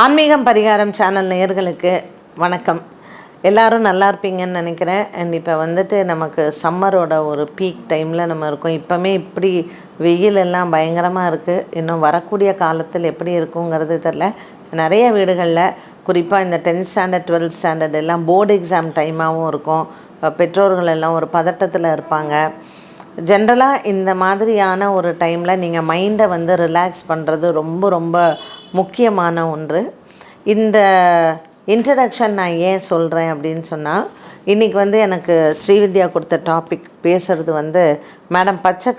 ஆன்மீகம் பரிகாரம் சேனல் நேர்களுக்கு வணக்கம். எல்லாரும் நல்லா இருப்பீங்கன்னு நினைக்கிறேன். அண்ட் இப்போ வந்துட்டு நமக்கு சம்மரோட ஒரு பீக் டைமில் நம்ம இருக்கோம். இப்போமே இப்படி வெயில் எல்லாம் பயங்கரமாக இருக்குது இன்னும் வரக்கூடிய காலத்தில் எப்படி இருக்குங்கிறது தெரில நிறைய வீடுகளில் குறிப்பாக இந்த டென்த் ஸ்டாண்டர்ட் டுவெல்த் ஸ்டாண்டர்ட் எல்லாம் போர்டு எக்ஸாம் டைமாகவும் இருக்கும். பெற்றோர்கள் எல்லாம் ஒரு பதட்டத்தில் இருப்பாங்க. ஜென்ரலாக இந்த மாதிரியான ஒரு டைமில் நீங்கள் மைண்டை வந்து ரிலாக்ஸ் பண்ணுறது ரொம்ப ரொம்ப முக்கியமான ஒன்று. இந்த இன்ட்ரடக்ஷன் நான் ஏன் சொல்கிறேன் அப்படின்னு சொன்னால் இன்றைக்கி வந்து எனக்கு ஸ்ரீவித்யா கொடுத்த டாபிக் பேசுகிறது வந்து மேடம் பச்சை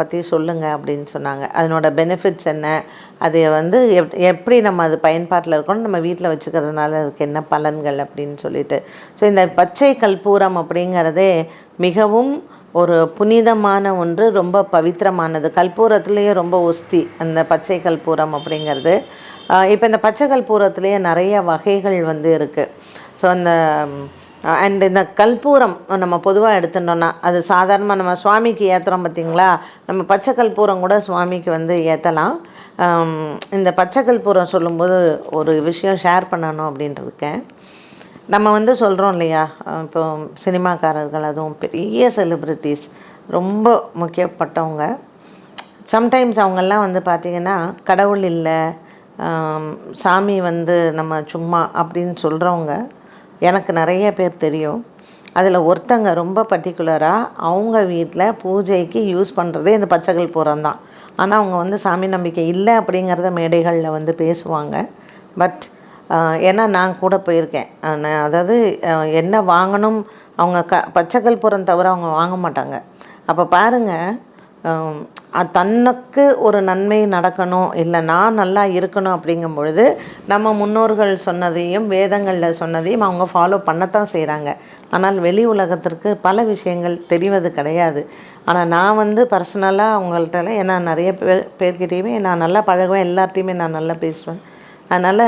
பற்றி சொல்லுங்கள் அப்படின்னு சொன்னாங்க. அதனோட பெனிஃபிட்ஸ் என்ன? அது வந்து எப் எப்படி நம்ம அது பயன்பாட்டில் இருக்கணும் நம்ம வீட்டில் வச்சுக்கிறதுனால அதுக்கு என்ன பலன்கள் அப்படின்னு சொல்லிட்டு. ஸோ இந்த பச்சை கல்பூரம் அப்படிங்கிறதே மிகவும் ஒரு புனிதமான ஒன்று ரொம்ப பவித்திரமானது. கற்பூரத்துலேயே ரொம்ப ஒஸ்தி அந்த பச்சை கற்பூரம் அப்படிங்கிறது. இப்போ இந்த பச்சை கற்பூரத்துலேயே நிறைய வகைகள் வந்து இருக்குது ஸோ அந்த அண்ட் இந்த கற்பூரம் நம்ம பொதுவாக எடுத்துட்டோம்னா அது சாதாரணமாக நம்ம சுவாமிக்கு ஏற்றுறோம் பார்த்திங்களா நம்ம பச்சை கற்பூரம் கூட சுவாமிக்கு வந்து ஏற்றலாம் இந்த பச்சை கற்பூரம் சொல்லும்போது ஒரு விஷயம் ஷேர் பண்ணணும் அப்படின்ட்டு இருக்கேன். நம்ம வந்து சொல்கிறோம் இல்லையா? இப்போ சினிமாக்காரர்கள் அதுவும் பெரிய செலிப்ரிட்டிஸ் ரொம்ப முக்கியப்பட்டவங்க. சம்டைம்ஸ் அவங்கெல்லாம் வந்து பார்த்திங்கன்னா கடவுள் இல்லை சாமி வந்து நம்ம சும்மா அப்படின்னு சொல்கிறவங்க எனக்கு நிறைய பேர் தெரியும். அதில் ஒருத்தங்க ரொம்ப பர்டிகுலராக அவங்க வீட்டில் பூஜைக்கு யூஸ் பண்ணுறதே இந்த பச்சைகள் பூரம் தான். ஆனால் அவங்க வந்து சாமி நம்பிக்கை இல்லை அப்படிங்கிறத மேடைகளில் வந்து பேசுவாங்க. பட் ஏன்னா நான் கூட போயிருக்கேன். நான் அதாவது என்ன வாங்கணும் அவங்க க பச்சைக்கல்புரம் தவிர அவங்க வாங்க மாட்டாங்க. அப்போ பாருங்கள் தனக்கு ஒரு நன்மை நடக்கணும் இல்லை நான் நல்லா இருக்கணும் அப்படிங்கும் பொழுது நம்ம முன்னோர்கள் சொன்னதையும் வேதங்களில் சொன்னதையும் அவங்க ஃபாலோ பண்ணத்தான் செய்கிறாங்க ஆனால் வெளி உலகத்திற்கு பல விஷயங்கள் தெரிவது கிடையாது. ஆனால் நான் வந்து பர்சனலாக அவங்கள்ட்ட ஏன்னா நிறைய பேர் பேர்கிட்டையுமே நான் நல்லா பழகுவேன் எல்லார்ட்டையுமே நான் நல்லா பேசுவேன். அதனால்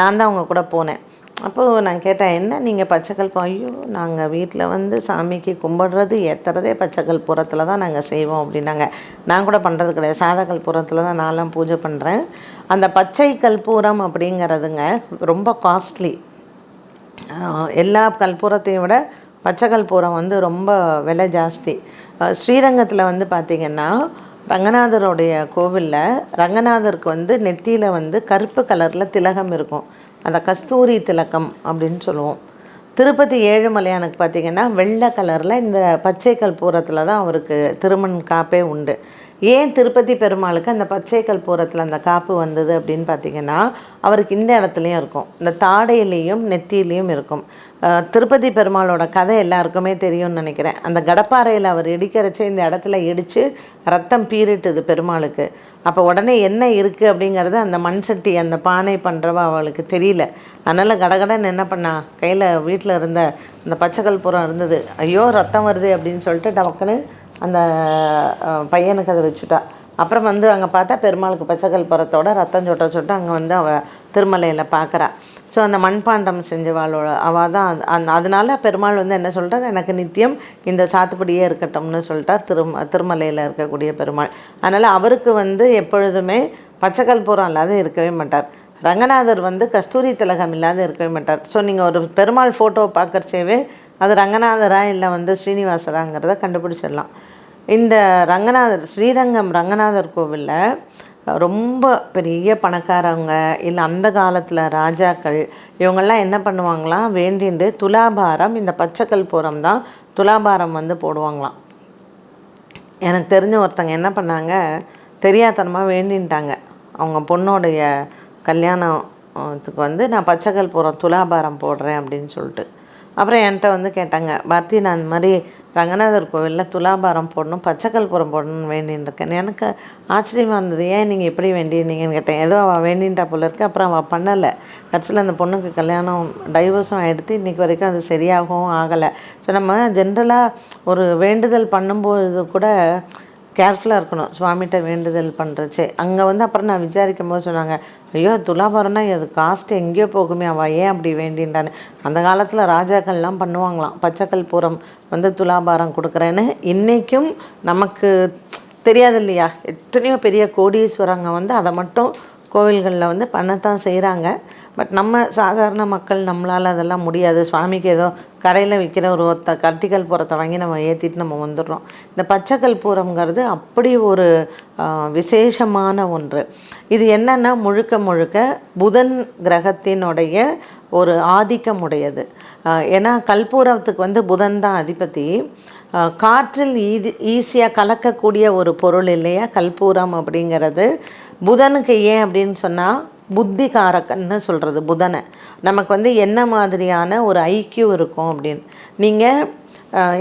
நான் தான் அவங்க கூட போனேன். அப்போது நான் கேட்டேன் என்ன நீங்கள் பச்சைக்கல் ஐயோ நாங்கள் வீட்டில் வந்து சாமிக்கு கும்பிடுறது ஏற்றுறதே பச்சைக்கல்புரத்தில் தான் நாங்கள் செய்வோம் அப்படின்னாங்க. நான் கூட பண்ணுறது கிடையாது. சாதா கல்பூரத்தில் தான் நான்லாம் பூஜை பண்ணுறேன் அந்த பச்சை கல்பூரம் அப்படிங்கிறதுங்க ரொம்ப காஸ்ட்லி எல்லா கல்பூரத்தையும் விட பச்சை கல்பூரம் வந்து ரொம்ப விலை ஜாஸ்தி. ஸ்ரீரங்கத்தில் வந்து பார்த்திங்கன்னா ரங்கநாதருடைய கோவிலில் ரங்கநாதருக்கு வந்து நெத்தியில் வந்து கருப்பு கலரில் திலகம் இருக்கும். அந்த கஸ்தூரி திலக்கம் அப்படின்னு சொல்லுவோம். திருப்பதி ஏழுமலையானுக்கு பார்த்திங்கன்னா வெள்ளை கலரில் இந்த பச்சை கற்பூரத்தில் தான் அவருக்கு திருமண் காப்பே உண்டு. ஏன் திருப்பதி பெருமாளுக்கு அந்த பச்சை கற்பூரத்தில் அந்த காப்பு வந்தது அப்படின்னு பார்த்திங்கன்னா அவருக்கு இந்த இடத்துலையும் இருக்கும். இந்த தாடையிலையும் நெத்தியிலையும் இருக்கும். திருப்பதி பெருமாளோட கதை எல்லாருக்குமே தெரியும்னு நினைக்கிறேன். அந்த கடப்பாறையில் அவர் இடிக்கிறச்சு இந்த இடத்துல இடித்து ரத்தம் பீறிட்டுது பெருமாளுக்கு. அப்போ உடனே என்ன இருக்குது அப்படிங்கிறது அந்த மண் சட்டி அந்த பானை பண்ணுறவ அவளுக்கு தெரியல. அதனால் கடகடன் என்ன பண்ணா கையில் வீட்டில் இருந்த அந்த பச்சைக்கல் புறம் இருந்தது. ஐயோ ரத்தம் வருது அப்படின்னு சொல்லிட்டு டக்குன்னு அந்த பையனுக்கு அதை வச்சுட்டா. அப்புறம் வந்து அங்கே பார்த்தா பெருமாளுக்கு பச்சைக்கல் புறத்தோட ரத்தம் சொட்ட சொட்ட அங்கே வந்து அவள் திருமலையில் பார்க்குறா. ஸோ அந்த மண்பாண்டம் செஞ்சவாளோட அவள் தான் அந் அதனால பெருமாள் வந்து என்ன சொல்கிறார் எனக்கு நித்தியம் இந்த சாத்துப்படியே இருக்கட்டும்னு சொல்லிட்டார் திரும திருமலையில் இருக்கக்கூடிய பெருமாள். அதனால் அவருக்கு வந்து எப்பொழுதுமே பச்சைக்கல் பூரம் இல்லாத இருக்கவே மாட்டார். ரங்கநாதர் வந்து கஸ்தூரி திலகம் இல்லாத இருக்கவே மாட்டார். ஸோ நீங்கள் ஒரு பெருமாள் ஃபோட்டோ பார்க்குறச்சேவே அது ரங்கநாதரா இல்லை வந்து ஸ்ரீனிவாசராங்கிறத கண்டுபிடிச்சிடலாம். இந்த ரங்கநாதர் ஸ்ரீரங்கம் ரங்கநாதர் கோவிலில் ரொம்ப பெரிய பணக்காரவங்க இல்லை அந்த காலத்தில் ராஜாக்கள் இவங்கெல்லாம் என்ன பண்ணுவாங்களாம் வேண்டிண்டு துலாபாரம் இந்த பச்சைக்கல் பூரம் தான் துலாபாரம் வந்து போடுவாங்களாம். எனக்கு தெரிஞ்ச ஒருத்தங்க என்ன பண்ணாங்க? தெரியாதனமாக வேண்டின்ட்டாங்க. அவங்க பொண்ணோடைய கல்யாணத்துக்கு வந்து நான் பச்சைக்கல் பூரம் துலாபாரம் போடுறேன் அப்படின்னு சொல்லிட்டு. அப்புறம் என்கிட்ட வந்து கேட்டாங்க பாரதி நான் இந்த மாதிரி ரங்கநாதர் கோவிலில் துலாபாரம் போடணும் பச்சைக்கல்புரம் போடணும்னு வேண்டின்னு இருக்கேன் எனக்கு ஆச்சரியமாக இருந்தது ஏன் நீங்கள் எப்படி வேண்டியிருந்தீங்கன்னு கேட்டேன். ஏதோ அவள் வேண்டின்ட்டா போல இருக்கு. அப்புறம் அவள் பண்ணலை. கடைசியில் அந்த பொண்ணுக்கு கல்யாணம் டைவர்ஸும் ஆகிடுத்து இன்றைக்கி வரைக்கும் அது சரியாகவும் ஆகலை. ஸோ நம்ம ஜென்ரலாக ஒரு வேண்டுதல் பண்ணும்போது கூட கேர்ஃபுல்லாக இருக்கணும். சுவாமிகிட்ட வேண்டுதல் பண்ணுறச்சு அங்கே வந்து அப்புறம் நான் விசாரிக்கும் போது சொன்னாங்க ஐயோ துலாபாரம்னா அது காஸ்ட் எங்கேயோ போகுமே அவள் ஏன் அப்படி வேண்டின்றான்னு. அந்த காலத்தில் ராஜாக்கள்லாம் பண்ணுவாங்களாம். பச்சைக்கல் பூரம் வந்து துலாபாரம் கொடுக்குறேன்னு. இன்றைக்கும் நமக்கு தெரியாது இல்லையா எத்தனையோ பெரிய கோடீஸ்வரங்க வந்து அதை மட்டும் கோவில்களில் வந்து பண்ணத்தான் செய்கிறாங்க. பட் நம்ம சாதாரண மக்கள் நம்மளால் அதெல்லாம் முடியாது. சுவாமிக்கு ஏதோ கடையில் விற்கிற ஒரு ஒத்த கட்டிக்கல் புறத்தை வாங்கி நம்ம ஏற்றிட்டு நம்ம வந்துடுறோம். இந்த பச்சைக்கல் பூரம்ங்கிறது அப்படி ஒரு விசேஷமான ஒன்று. இது என்னென்னா முழுக்க முழுக்க புதன் கிரகத்தினுடைய ஒரு ஆதிக்கம் உடையது. ஏன்னா கல்பூரத்துக்கு வந்து புதன் தான் அதிபதி. காற்றில் ஈதி ஈஸியாக கலக்கக்கூடிய ஒரு பொருள் இல்லையா? கல்பூரம் அப்படிங்கிறது. புதனுக்கு ஏன் அப்படின்னு சொன்னால் புத்திகாரகன்னு சொல்கிறது புதனை. நமக்கு வந்து என்ன மாதிரியான ஒரு ஐக்கியம் இருக்கும் அப்படின்னு. நீங்கள்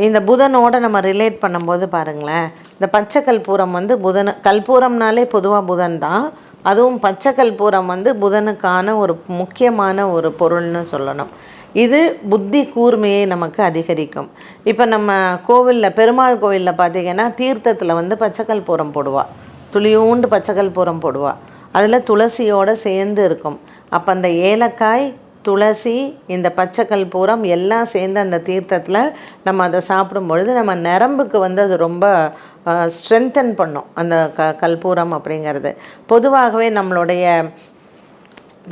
இந்த புதனோட நம்ம ரிலேட் பண்ணும்போது பாருங்களேன் இந்த பச்சை கற்பூரம் வந்து புதன் கற்பூரம்னாலே பொதுவாக புதன் தான். அதுவும் பச்சை கற்பூரம் வந்து புதனுக்கான ஒரு முக்கியமான ஒரு பொருள்னு சொல்லணும். இது புத்தி கூர்மையை நமக்கு அதிகரிக்கும். இப்போ நம்ம கோவிலில் பெருமாள் கோவிலில் பார்த்தீங்கன்னா தீர்த்தத்தில் வந்து பச்சை கற்பூரம் போடுவாள் துளியூண்டு பச்சை கற்பூரம் போடுவாள் அதில் துளசியோடு சேர்ந்து இருக்கும். அப்போ அந்த ஏலக்காய் துளசி இந்த பச்சை பூரம் எல்லாம் சேர்ந்து அந்த தீர்த்தத்தில் நம்ம அதை சாப்பிடும் பொழுது நம்ம நரம்புக்கு வந்து அது ரொம்ப ஸ்ட்ரென்தன் பண்ணும். அந்த க கல்பூரம் அப்படிங்கிறது. பொதுவாகவே நம்மளுடைய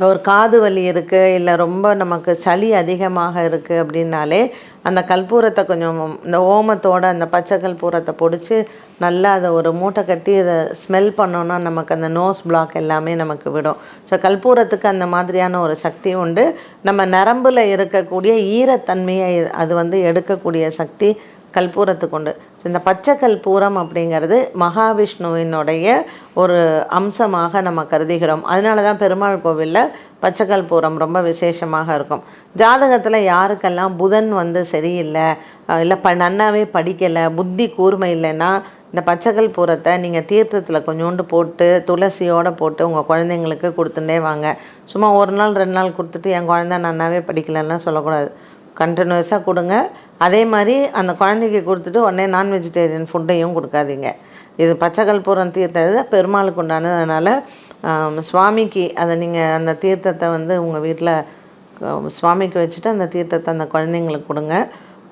ஒரு காது வலி இருக்குது இல்லை ரொம்ப நமக்கு சளி அதிகமாக இருக்குது அப்படின்னாலே அந்த கற்பூரத்தை கொஞ்சம் இந்த ஓமத்தோட அந்த பச்சை கற்பூரத்தை பிடிச்சி நல்லா அதை ஒரு மூட்டை கட்டி அதை ஸ்மெல் பண்ணோன்னா நமக்கு அந்த நோஸ் பிளாக் எல்லாமே நமக்கு விடும். ஸோ கற்பூரத்துக்கு அந்த மாதிரியான ஒரு சக்தி உண்டு. நம்ம நரம்பில் இருக்கக்கூடிய ஈரத்தன்மையை அது வந்து எடுக்கக்கூடிய சக்தி கற்பூரத்துக்கு உண்டு ஸோ இந்த பச்சை கற்பூரம் அப்படிங்கிறது மகாவிஷ்ணுவினுடைய ஒரு அம்சமாக நம்ம கருதுகிறோம். அதனால தான் பெருமாள் கோவிலில் பச்சை கற்பூரம் ரொம்ப விசேஷமாக இருக்கும். ஜாதகத்தில் யாருக்கெல்லாம் புதன் வந்து சரியில்லை இல்லை ப நன்னாவே படிக்கலை புத்தி கூர்மை இல்லைன்னா இந்த பச்சை பூரத்தை நீங்கள் தீர்த்தத்தில் கொஞ்சோண்டு போட்டு துளசியோடு போட்டு உங்கள் குழந்தைங்களுக்கு கொடுத்துட்டே வாங்க. சும்மா ஒரு நாள் ரெண்டு நாள் கொடுத்துட்டு என் குழந்தை நன்னாவே படிக்கலைலாம் சொல்லக்கூடாது. கண்டினியூஸாக கொடுங்க. அதே மாதிரி அந்த குழந்தைக்கு கொடுத்துட்டு உடனே நான் வெஜிடேரியன் ஃபுட்டையும் கொடுக்காதீங்க. இது பச்சை கற்பூரம் தீர்த்தது பெருமாளுக்கு உண்டானதுனால சுவாமிக்கு அதை நீங்கள் அந்த தீர்த்தத்தை வந்து உங்கள் வீட்டில் சுவாமிக்கு வச்சுட்டு அந்த தீர்த்தத்தை அந்த குழந்தைங்களுக்கு கொடுங்க.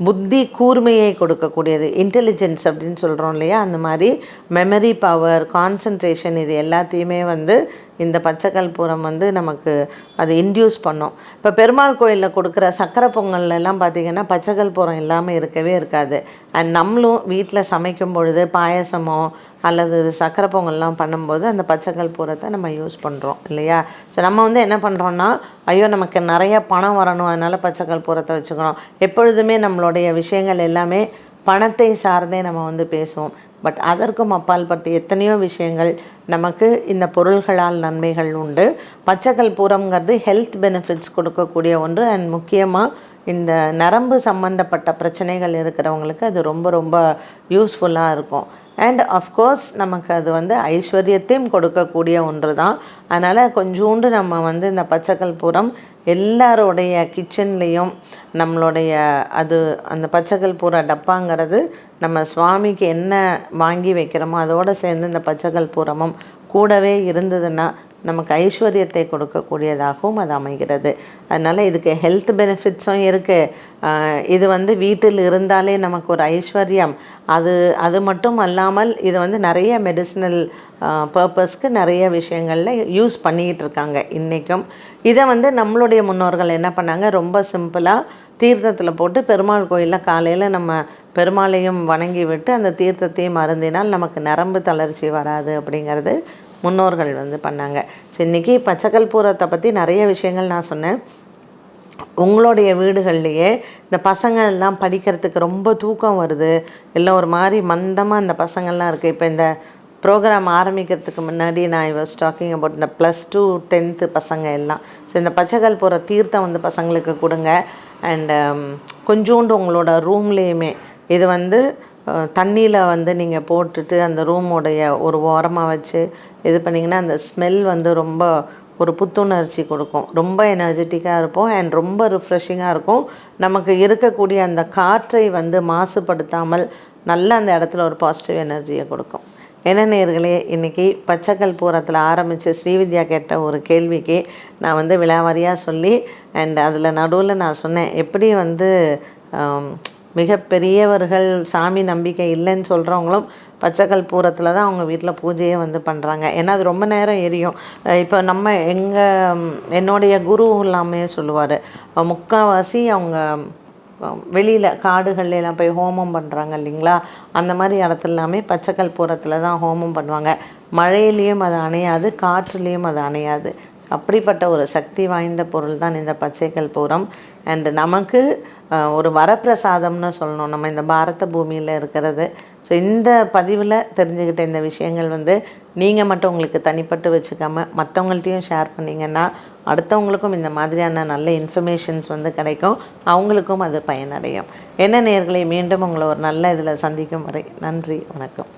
புத்தி கூர்மையை கொடுக்கக்கூடியது. இன்டெலிஜென்ஸ் அப்படின்னு சொல்கிறோம் இல்லையா? அந்த மாதிரி மெமரி பவர் கான்சன்ட்ரேஷன் இது எல்லாத்தையுமே வந்து இந்த பச்சை கற்பூரம் வந்து நமக்கு அது இன்டியூஸ் பண்ணும். இப்போ பெருமாள் கோயிலில் கொடுக்குற சக்கரை பொங்கல்லாம் பார்த்திங்கன்னா பச்சை கற்பூரம் இல்லாமல் இருக்கவே இருக்காது. அண்ட் நம்மளும் வீட்டில் சமைக்கும் பொழுது பாயசமோ அல்லது சக்கரை பொங்கல்லாம் பண்ணும்போது அந்த பச்சை கற்பூரத்தை நம்ம யூஸ் பண்ணுறோம் இல்லையா? ஸோ நம்ம வந்து என்ன பண்ணுறோன்னா ஐயோ நமக்கு நிறைய பணம் வரணும் அதனால் பச்சை கற்பூரத்தை வச்சுக்கணும். எப்பொழுதுமே நம்மளுடைய விஷயங்கள் எல்லாமே பணத்தை சார்ந்தே நம்ம வந்து பேசுவோம். பட் அதற்கும் அப்பால்பட்டு எத்தனையோ விஷயங்கள் நமக்கு இந்த பொருள்களால் நன்மைகள் உண்டு. பச்சை பூரம்ங்கிறது ஹெல்த் பெனிஃபிட்ஸ் கொடுக்கக்கூடிய ஒன்று. அண்ட் முக்கியமாக இந்த நரம்பு சம்மந்தப்பட்ட பிரச்சனைகள் இருக்கிறவங்களுக்கு அது ரொம்ப ரொம்ப யூஸ்ஃபுல்லாக இருக்கும். அண்ட் அஃப்கோர்ஸ் நமக்கு அது வந்து ஐஸ்வர்யத்தையும் கொடுக்கக்கூடிய ஒன்று தான் அதனால் கொஞ்சோண்டு நம்ம வந்து இந்த பச்சை எல்லாருடைய கிச்சன்லேயும் நம்மளுடைய அது அந்த பச்சை டப்பாங்கிறது நம்ம சுவாமிக்கு என்ன வாங்கி வைக்கிறோமோ அதோடு சேர்ந்து இந்த பச்சைக்கல்பூரமும் கூடவே இருந்ததுன்னா நமக்கு ஐஸ்வர்யத்தை கொடுக்கக்கூடியதாகவும் அது அமைகிறது. அதனால் இதுக்கு ஹெல்த் பெனிஃபிட்ஸும் இருக்குது இது வந்து வீட்டில் இருந்தாலே நமக்கு ஒரு ஐஸ்வர்யம். அது அது மட்டும் அல்லாமல் இது வந்து நிறைய மெடிசினல் பர்பஸ்க்கு நிறைய விஷயங்களில் யூஸ் பண்ணிக்கிட்டு இருக்காங்க இன்றைக்கும் இதை வந்து நம்மளுடைய முன்னோர்கள் என்ன பண்ணாங்க? ரொம்ப சிம்பிளாக தீர்த்தத்தில் போட்டு பெருமாள் கோயிலில் காலையில் நம்ம பெருமாளையும் வணங்கி விட்டு அந்த தீர்த்தத்தையும் அருந்தினால் நமக்கு நரம்பு தளர்ச்சி வராது அப்படிங்கிறது முன்னோர்கள் வந்து பண்ணாங்க. ஸோ இன்றைக்கி பச்சைக்கல்பூரத்தை பற்றி நிறைய விஷயங்கள் நான் சொன்னேன். உங்களுடைய வீடுகள்லையே இந்த பசங்கள்லாம் படிக்கிறதுக்கு ரொம்ப தூக்கம் வருது. இல்லை ஒரு மாதிரி மந்தமாக இந்த பசங்கள்லாம் இருக்குது இப்போ இந்த ப்ரோக்ராம் ஆரம்பிக்கிறதுக்கு முன்னாடி நான் ஐ வாஸ் டாக்கிங் அபவுட் இந்த ப்ளஸ் டூ டென்த்து பசங்க எல்லாம். ஸோ இந்த பச்சைக்கல் போகிற தீர்த்தம் வந்து பசங்களுக்கு கொடுங்க. அண்டு um, கொஞ்சோண்டு உங்களோட ரூம்லேயுமே இது வந்து தண்ணியில் வந்து நீங்கள் போட்டுட்டு அந்த ரூமோடைய ஒரு ஓரமாக வச்சு இது பண்ணிங்கன்னா அந்த ஸ்மெல் வந்து ரொம்ப ஒரு புத்துணர்ச்சி கொடுக்கும். ரொம்ப எனர்ஜெட்டிக்காக இருப்போம் அண்ட் ரொம்ப ரிஃப்ரெஷிங்காக இருக்கும். நமக்கு இருக்கக்கூடிய அந்த காற்றை வந்து மாசுபடுத்தாமல் நல்ல அந்த இடத்துல ஒரு பாசிட்டிவ் எனர்ஜியை கொடுக்கும். என்ன நேர்களே இன்றைக்கி பச்சைக்கல் பூரத்தில் ஆரம்பித்து ஸ்ரீவித்யா கேட்ட ஒரு கேள்விக்கு நான் வந்து விலாவாரியாக சொல்லி அண்ட் அதில் நடுவில் நான் சொன்னேன் எப்படி வந்து மிக மிகப்பெரியவர்கள் சாமி நம்பிக்கை இல்லைன்னு சொல்கிறவங்களும் பச்சைக்கல் பூரத்தில் தான் அவங்க வீட்டில் பூஜையே வந்து பண்ணுறாங்க ஏன்னா அது ரொம்ப நேரம் எரியும். இப்போ நம்ம எங்கள் என்னுடைய குரு இல்லாமையே சொல்லுவார் முக்கால்வாசி அவங்க வெளியில் காடுகள்ல எல்லாம் போய் ஹோமம் பண்ணுறாங்க இல்லைங்களா? அந்த மாதிரி இடத்துல எல்லாமே பச்சைக்கல் பூரத்தில் தான் ஹோமம் பண்ணுவாங்க. மழையிலையும் அது அணையாது காற்றுலேயும் அது அணையாது. அப்படிப்பட்ட ஒரு சக்தி வாய்ந்த பொருள் தான் இந்த பச்சைக்கல் பூரம். அண்டு நமக்கு ஒரு வரப்பிரசாதம்னு சொல்லணும். நம்ம இந்த பாரத பூமியில் இருக்கிறது. ஸோ இந்த பதிவில் தெரிஞ்சுக்கிட்ட இந்த விஷயங்கள் வந்து நீங்கள் மட்டும் உங்களுக்கு தனிப்பட்டு வச்சுக்காமல் மற்றவங்கள்ட்டையும் ஷேர் பண்ணிங்கன்னா அடுத்தவங்களுக்கும் இந்த மாதிரியான நல்ல இன்ஃபர்மேஷன்ஸ் வந்து கிடைக்கும். அவங்களுக்கும் அது பயனடையும். என்ன நேர்களை மீண்டும் உங்களை ஒரு நல்ல இதில் சந்திக்கும் வரை நன்றி வணக்கம்.